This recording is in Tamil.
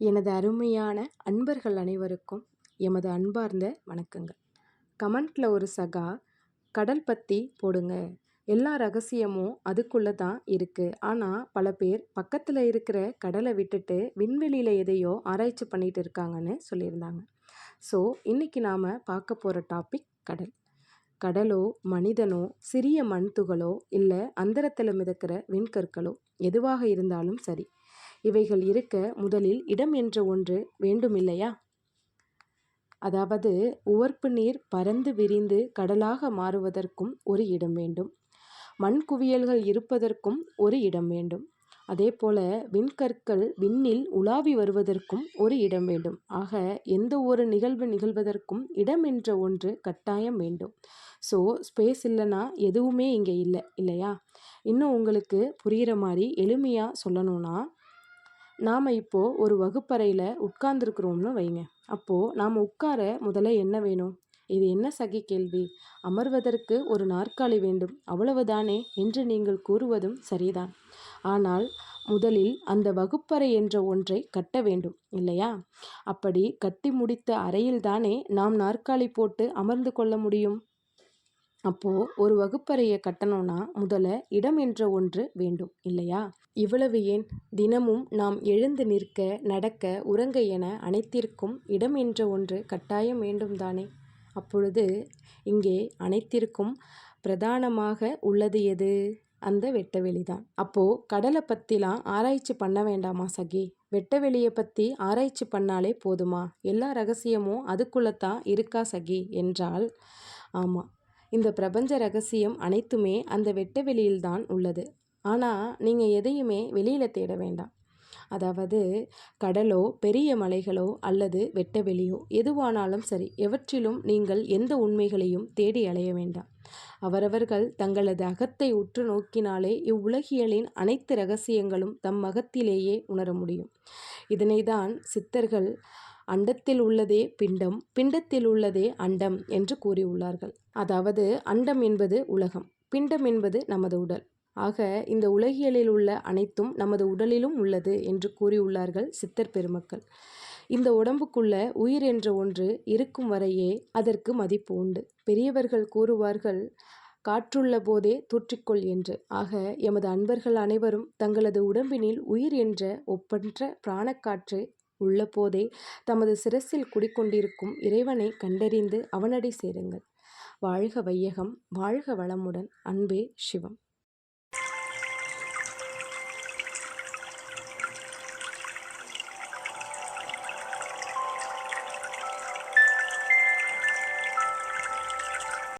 எனது அருமையான அன்பர்கள் அனைவருக்கும் எமது அன்பார்ந்த வணக்கங்கள். கமெண்ட்டில் ஒரு சகா கடல் பற்றி போடுங்க. எல்லா ரகசியமும் அதுக்குள்ளே தான் இருக்குது ஆனால் பல பேர் பக்கத்தில் இருக்கிற கடலை விட்டுட்டு விண்வெளியில் எதையோ ஆராய்ச்சி பண்ணிட்டு இருக்காங்கன்னு சொல்லியிருந்தாங்க. ஸோ இன்றைக்கி நாம் பார்க்க போகிற டாபிக் கடல். கடலோ மனிதனோ சிறிய மண் துகளோ இல்லை அந்தரத்தில் மிதக்கிற விண்கற்களோ எதுவாக இருந்தாலும் சரி இவைகள் இருக்க முதலில் இடம் என்ற ஒன்று வேண்டுமில்லையா? அதாவது உவர்ப்பு நீர் பறந்து விரிந்து கடலாக மாறுவதற்கும் ஒரு இடம் வேண்டும். மண் குவியல்கள் இருப்பதற்கும் ஒரு இடம் வேண்டும். அதே போல விண்கற்கள் விண்ணில் உலாவி வருவதற்கும் ஒரு இடம் வேண்டும். ஆக எந்த ஒரு நிகழ்வு நிகழ்வதற்கும் இடம் என்ற ஒன்று கட்டாயம் வேண்டும். ஸோ ஸ்பேஸ் இல்லைன்னா எதுவுமே இங்கே இல்லை இல்லையா? இன்னும் உங்களுக்கு புரிகிற மாதிரி எளிமையாக சொல்லணும்னா நாம் இப்போது ஒரு வகுப்பறையில் உட்கார்ந்துருக்குறோம்னு வைங்க. அப்போது நாம் உட்கார முதல்ல என்ன வேணும்? இது என்ன சகி கேள்வி? அமர்வதற்கு ஒரு நாற்காலி வேண்டும். அவ்வளவுதானே என்று நீங்கள் கூறுவதும் சரிதான். ஆனால் முதலில் அந்த வகுப்பறை என்ற ஒன்றை கட்ட வேண்டும் இல்லையா? அப்படி கட்டி முடித்த அறையில்தானே நாம் நாற்காலி போட்டு அமர்ந்து கொள்ள முடியும்? அப்போது ஒரு வகுப்பறையை கட்டணும்னா முதல்ல இடம் என்ற ஒன்று வேண்டும் இல்லையா? இவ்வளவு ஏன்? தினமும் நாம் எழுந்து நிற்க நடக்க உறங்க என அனைத்திற்கும் இடம் என்ற ஒன்று கட்டாயம் வேண்டும் தானே? அப்பொழுது இங்கே அனைத்திற்கும் பிரதானமாக உள்ளது எது? அந்த வெட்டவெளி தான். அப்போது கடலை பற்றிலாம் ஆராய்ச்சி பண்ண வேண்டாமா சகி? வெட்டவெளியை பற்றி ஆராய்ச்சி பண்ணாலே போதுமா? எல்லா ரகசியமும் அதுக்குள்ளே தான் இருக்கா சகி? என்றால் ஆமாம் இந்த பிரபஞ்ச ரகசியம் அனைத்துமே அந்த வெட்ட வெளியில்தான் உள்ளது. ஆனால் நீங்கள் எதையுமே வெளியில் தேட வேண்டாம். அதாவது கடலோ பெரிய மலைகளோ அல்லது வெட்டவெளியோ எதுவானாலும் சரி எவற்றிலும் நீங்கள் எந்த உண்மைகளையும் தேடி அலைய வேண்டாம். அவரவர்கள் தங்களது அகத்தை உற்று நோக்கினாலே இவ்வுலகியலின் அனைத்து ரகசியங்களும் தம் மகத்திலேயே உணர முடியும். இதனைதான் சித்தர்கள் அண்டத்தில் உள்ளதே பிண்டம் பிண்டத்தில் உள்ளதே அண்டம் என்று கூறியுள்ளார்கள். அதாவது அண்டம் என்பது உலகம் பிண்டம் என்பது நமது உடல். ஆக இந்த உலகியலில் உள்ள அனைத்தும் நமது உடலிலும் உள்ளது என்று கூறியுள்ளார்கள் சித்தர் பெருமக்கள். இந்த உடம்புக்குள்ள உயிர் என்ற ஒன்று இருக்கும் வரையே அதற்கு மதிப்பு உண்டு. பெரியவர்கள் கூறுவார்கள் காற்றுள்ள போதே தூற்றிக்கொள் என்று. ஆக எமது அன்பர்கள் அனைவரும் தங்களது உடம்பினில் உயிர் என்ற ஒப்பற்ற பிராணக்காற்று உள்ளபோதே தமது சிரசில் குடிக்கொண்டிருக்கும் இறைவனை கண்டறிந்து அவனடி சேருங்கள். வாழ்க வையகம் வாழ்க வளமுடன். அன்பே சிவம்.